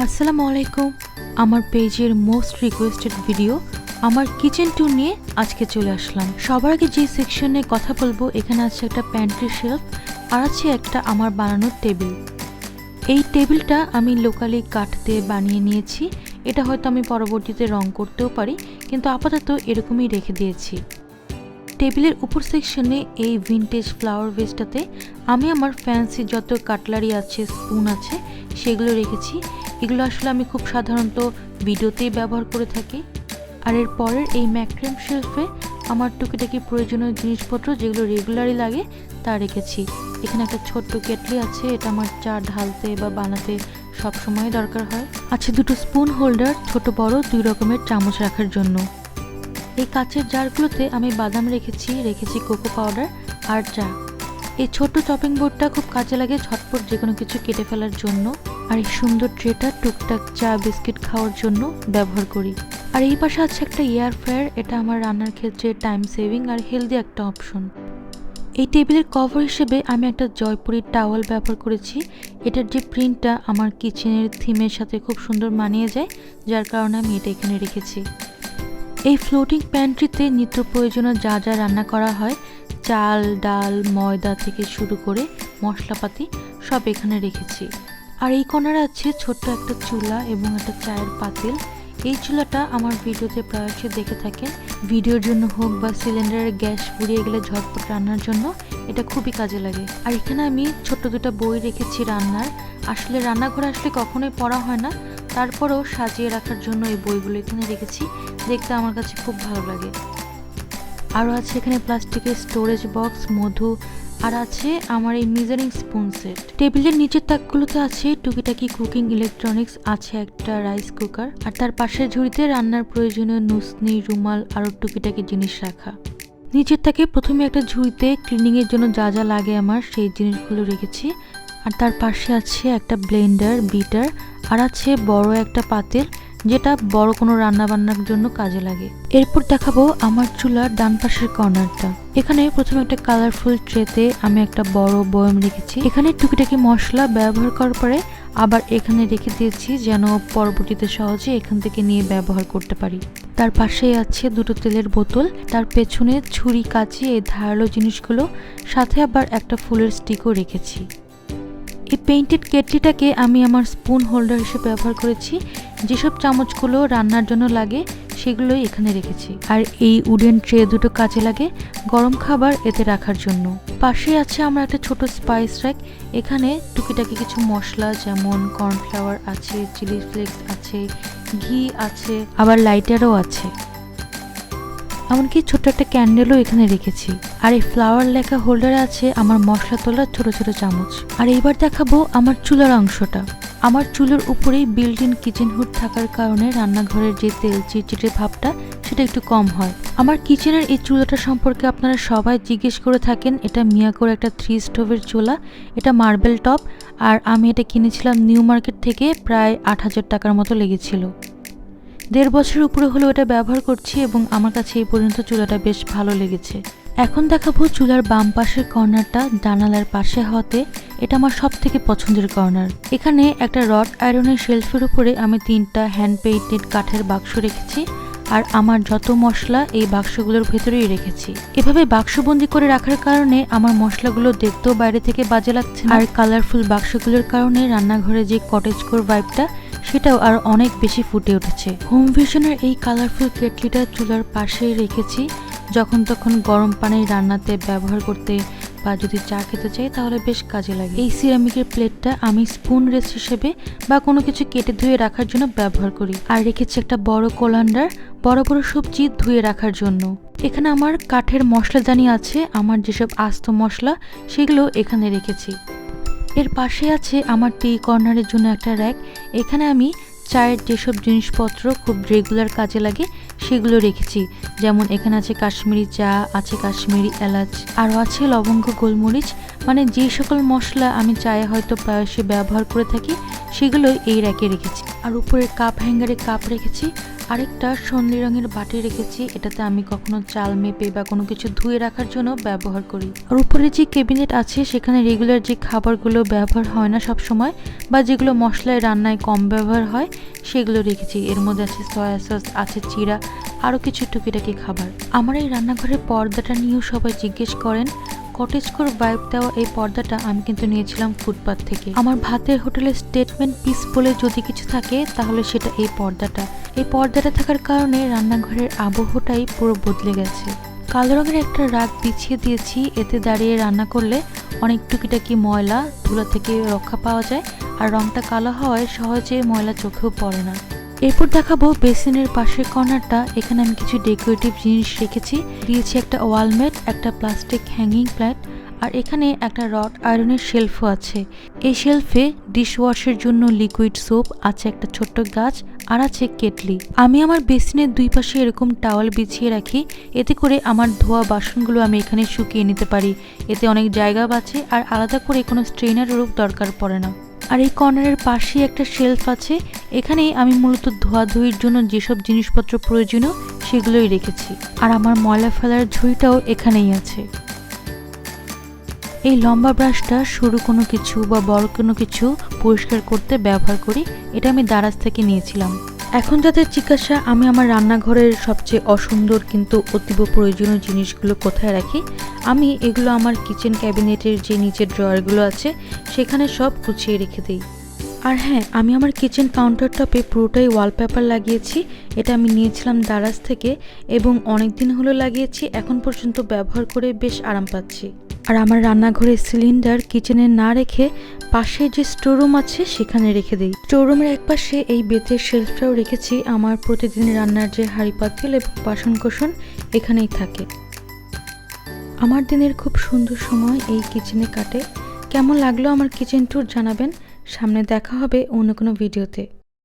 আসসালামু আলাইকুম আমার পেজের মোস্ট রিকোয়েস্টেড ভিডিও, আমার কিচেন ট্যুর নিয়ে আজকে চলে আসলাম। সবার আগে যে সেকশনে কথা বলব, এখানে আছে একটা প্যান্ট্রি শেলফ, আর আছে একটা আমার বানানোর টেবিল। এই টেবিলটা আমি লোকালি কাঠ দিয়ে বানিয়ে নিয়েছি। এটা হয়তো আমি পরবর্তীতে রং করতেও পারি, কিন্তু আপাতত এরকমই রেখে দিয়েছি। টেবিলের উপর সেকশনে এই ভিনটেজ ফ্লাওয়ার ভেসটাতে আমি আমার ফ্যান্সি যত কাটলারি আছে স্পুন আছে, সেগুলো রেখেছি। এগুলো আসলে আমি খুব সাধারণত ভিডিওতেই ব্যবহার করে থাকি। আর এর পরের এই ম্যাক্রেম শেলফে আমার টুকিটাকি প্রয়োজনীয় জিনিসপত্র যেগুলো রেগুলারই লাগে, তা রেখেছি। এখানে একটা ছোট্ট কেটলি আছে, এটা আমার চা ঢালতে বা বানাতে সব সময় দরকার হয়। আছে দুটো স্পুন হোল্ডার, ছোট, বড়, দুই রকমের চামচ রাখার জন্য। এই কাচের জারগুলোতে আমি বাদাম রেখেছি রেখেছি কোকো পাউডার আর চা। এই ছোট্ট চপিং বোর্ডটা খুব কাজে লাগে ঝটপট যে কোনো কিছু কেটে ফেলার জন্য। আর এই সুন্দর ট্রেটা টুকটাক চা, বিস্কিট খাওয়ার জন্য ব্যবহার করি। আর এই পাশে আছে একটা এয়ার ফ্রায়ার, এটা আমার রান্নার ক্ষেত্রে টাইম সেভিং আর হেলদি একটা অপশন এই টেবিলের কভার হিসেবে আমি একটা জয়পুরি টাওয়াল ব্যবহার করেছি। এটার যে প্রিন্টটা আমার কিচেনের থিমের সাথে খুব সুন্দর মানিয়ে যায়, যার কারণে আমি এটা এখানে রেখেছি। এই ফ্লোটিং প্যান্ট্রিতে নিত্য প্রয়োজনীয় যা যা রান্না করা হয়, চাল, ডাল, ময়দা থেকে শুরু করে মশলাপাতি সব এখানে রেখেছি। আর এই কর্নারে আছে ছোট্ট একটা চুলা এবং একটা চায়ের পাতিল। এই চুলাটা আমার ভিডিওতে প্রায়শই দেখে থাকেন। ভিডিওর জন্য হোক বা সিলিন্ডারের গ্যাস ফুরিয়ে গেলে ঝটপট রান্নার জন্য এটা খুবই কাজে লাগে। আর এখানে আমি ছোট্ট দুটো বই রেখেছি রান্নার। আসলে রান্নাঘরে আসলে কখনোই পড়া হয় না। তারপরেও সাজিয়ে রাখার জন্য এই বইগুলো এখানে রেখেছি। দেখতে আমার কাছে খুব ভালো লাগে। আরও আছে এখানে প্লাস্টিকের স্টোরেজ বক্স মধু, আর আছে আমার এই মেজারিং স্পুন সেট টেবিলের নিচের তাকগুলোতে আছে টুকিটাকি কুকিং ইলেকট্রনিক্স আছে একটা রাইস কুকার আর তার পাশের ঝুড়িতে রান্নার প্রয়োজনীয় নুসনি, রুমাল আরও টুকিটাকি জিনিস রাখা। নিচের তাকে প্রথমে একটা ঝুড়িতে ক্লিনিংয়ের জন্য যা যা লাগে আমার সেই জিনিসগুলো রেখেছি। আর তার পাশে আছে একটা ব্লেন্ডার, বিটার, আর আছে বড় একটা পাতিল, যেটা বড় কোনো রান্না বান্নার জন্য কাজে লাগে। এরপর দেখাবো আমার চুলার ডান পাশের কর্নারটা। এখানে প্রথমে একটা কালারফুল ট্রেতে আমি একটা বড় বয়ম রেখেছি। এখানে টুকিটাকি মশলা ব্যবহার করার পরে আবার এখানে রেখে দিয়েছি যেন পরবর্তীতে সহজে এখান থেকে নিয়ে ব্যবহার করতে পারি। তার পাশেই আছে দুটো তেলের বোতল, তার পেছনে ছুরি কাচি এই ধারালো জিনিসগুলো, সাথে আবার একটা ফুলের স্টিকও রেখেছি। এই পেইন্টেড কেটলিটাকে আমি আমার স্পুন হোল্ডার হিসেবে ব্যবহার করেছি। যেসব চামচগুলো রান্নার জন্য লাগে, সেগুলোই এখানে রেখেছি। আর এই উডেন ট্রে দুটো কাজে লাগে গরম খাবার এতে রাখার জন্য। পাশে আছে আমার একটা ছোট স্পাইস র্যাক এখানে টুকিটাকি কিছু মশলা যেমন কর্নফ্লাওয়ার আছে চিলি ফ্লেক্স আছে, ঘি আছে, আবার লাইটারও আছে। এমনকি ছোট্ট একটা ক্যান্ডেলও এখানে রেখেছি। আর এই ফ্লাওয়ার লেখা হোল্ডারে আছে আমার মশলা তোলার ছোট ছোট চামচ। আর এইবার দেখাবো আমার চুলার অংশটা। আমার চুলের উপরেই বিল্ট ইন কিচেন হুড থাকার কারণে রান্নাঘরের যে তেল চিটচিটে ভাবটা, সেটা একটু কম হয়। আমার কিচেনের এই চুলাটা সম্পর্কে আপনারা সবাই জিজ্ঞেস করে থাকেন, এটা মিয়াকোর একটা থ্রি স্টোভের চুলা, এটা মার্বেল টপ আর আমি এটা কিনেছিলাম নিউ মার্কেট থেকে প্রায় আট হাজার টাকার মতো লেগেছিল। দেড় বছরের উপরে হলেও এটা ব্যবহার করছি এবং আমার কাছে এই পর্যন্ত চুলাটা বেশ ভালো লেগেছে। এখন দেখাবো চুলার বাম পাশের কর্নারটা জানালার পাশে হতে এটা আমার সব থেকে পছন্দের কর্নার। এখানে একটা রড আয়রনের শেলফের উপরে আমি তিনটা হ্যান্ড পেইন্টেড কাঠের বাক্স রেখেছি আর আমার যত মশলা এই বাক্সগুলোর ভেতরেই রেখেছি। এভাবে বাক্সবন্দি করে রাখার কারণে আমার মশলাগুলো দেখতেও বাইরে থেকে বাজে লাগছে আর কালারফুল বাক্সগুলোর কারণে রান্নাঘরে যে কটেজ কোর ভাইবটা সেটাও আর অনেক বেশি ফুটে উঠেছে। হোম ভিশনের এই কালারফুল কেটলিটা চুলার পাশেই রেখেছি। যখন তখন গরম পানি রান্নাতে ব্যবহার করতে বা যদি চা খেতে চাই, তাহলে বেশ কাজে লাগে। এই সিরামিকের প্লেটটা আমি স্পুন রেস্ট হিসেবে বা কোনো কিছু কেটে ধুয়ে রাখার জন্য ব্যবহার করি। আর রেখেছি একটা বড় কোলান্ডার বড় বড় সবজি ধুয়ে রাখার জন্য। এখানে আমার কাঠের মশলাদানি আছে, আমার যেসব আস্ত মশলা, সেগুলো এখানে রেখেছি। এর পাশে আছে আমার টি কর্নারের জন্য একটা র্যাক এখানে আমি চায়ের যেসব জিনিসপত্র খুব রেগুলার কাজে লাগে, সেগুলো রেখেছি। যেমন এখানে আছে কাশ্মীরি চা, আছে কাশ্মীরি এলাচ, আরও আছে লবঙ্গ, গোলমরিচ। মানে যে সকল মশলা আমি চায়ে হয়তো প্রায়শই ব্যবহার করে থাকি সেগুলোই এই র্যাকে রেখেছি। আর উপরের কাপ হ্যাঙ্গারে কাপ রেখেছি। আরেকটা সন্ধি রঙের বাটি রেখেছি, এটাতে আমি কখনো চাল মেপে বা কোনো কিছু ধুয়ে রাখার জন্য ব্যবহার করি। আর উপরে যে ক্যাবিনেট আছে, সেখানে রেগুলার যে খাবারগুলো ব্যবহার হয় না সব সময় বা যেগুলো মশলায় রান্নায় কম ব্যবহার হয়, সেগুলো রেখেছি। এর মধ্যে আছে সয়া সস আছে চিরা আরও কিছু টুকিটাকি খাবার। আমার এই রান্নাঘরের পর্দাটা নিয়েও সবাই জিজ্ঞেস করেন কটেজ কোর ভাইব দেওয়া এই পর্দাটা আমি কিন্তু নিয়েছিলাম ফুটপাথ থেকে। আমার ভাতের হোটেলের স্টেটমেন্ট পিস বলে যদি কিছু থাকে, তাহলে সেটা এই পর্দাটা। এই পর্দাটা থাকার কারণে রান্নাঘরের আবহটাই পুরো বদলে গেছে। কালো রঙের একটা রাগ বিছিয়ে দিয়েছি, এতে দাঁড়িয়ে রান্না করলে অনেক টুকিটাকি ময়লা ধুলা থেকে রক্ষা পাওয়া যায়, আর রংটা কালো হওয়ায় সহজে ময়লা চোখেও পড়ে না। এরপর দেখাবো বেসিনের পাশের কর্নারটা। এখানে আমি কিছু ডেকোরেটিভ জিনিস রেখেছি। দিয়েছি একটা ওয়ালমেট একটা প্লাস্টিক হ্যাঙ্গিং প্ল্যাট আর এখানে একটা রড আয়রনের শেলফও আছে। এই শেলফে ডিশওয়াশের জন্য লিকুইড সোপ, আছে একটা ছোট্ট গাছ, আর আছে কেটলি। আমি আমার বেসিনের দুই পাশে এরকম টাওয়াল বিছিয়ে রাখি। এতে করে আমার ধোয়া বাসনগুলো আমি এখানে শুকিয়ে নিতে পারি। এতে অনেক জায়গা বাঁচে, আর আলাদা করে কোনো স্ট্রেনারেরও দরকার পড়ে না। আর এই কর্নারের পাশেই একটা শেলফ আছে। এখানেই আমি মূলত ধোয়াধুয়ির জন্য যেসব জিনিসপত্র প্রয়োজনীয় সেগুলোই রেখেছি। আর আমার ময়লা ফেলার ঝুড়িটাও এখানেই আছে। এই লম্বা ব্রাশটা সরু কোনো কিছু বা বড় কোনো কিছু পরিষ্কার করতে ব্যবহার করি, এটা আমি দারাজ থেকে নিয়েছিলাম। এখন যাদের জিজ্ঞাসা আমি আমার রান্নাঘরের সবচেয়ে অসুন্দর কিন্তু অতীব প্রয়োজনীয় জিনিসগুলো কোথায় রাখি, আমি এগুলো আমার কিচেন ক্যাবিনেটের যে নিচের ড্রয়ারগুলো আছে, সেখানে সব গুছিয়ে রেখে দিই। আর হ্যাঁ আমি আমার কিচেন কাউন্টার টপে পুরোটাই ওয়ালপেপার লাগিয়েছি। এটা আমি নিয়েছিলাম দারাজ থেকে এবং অনেক দিন হলো লাগিয়েছি, এখন পর্যন্ত ব্যবহার করে বেশ আরাম পাচ্ছি। আর আমার রান্নাঘরের সিলিন্ডার কিচেনে না রেখে পাশে যে স্টোররুম আছে, সেখানে রেখে দিই। স্টোররুমের এক পাশে এই বেতের শেলফটাও রেখেছি, আমার প্রতিদিন রান্নার যে হাঁড়ি পাতিল এবং বাসনকোসন এখানেই থাকে। আমার দিনের খুব সুন্দর সময় এই কিচেনে কাটে। কেমন লাগল আমার কিচেন ট্যুর জানাবেন? সামনে দেখা হবে অন্য কোনো ভিডিওতে।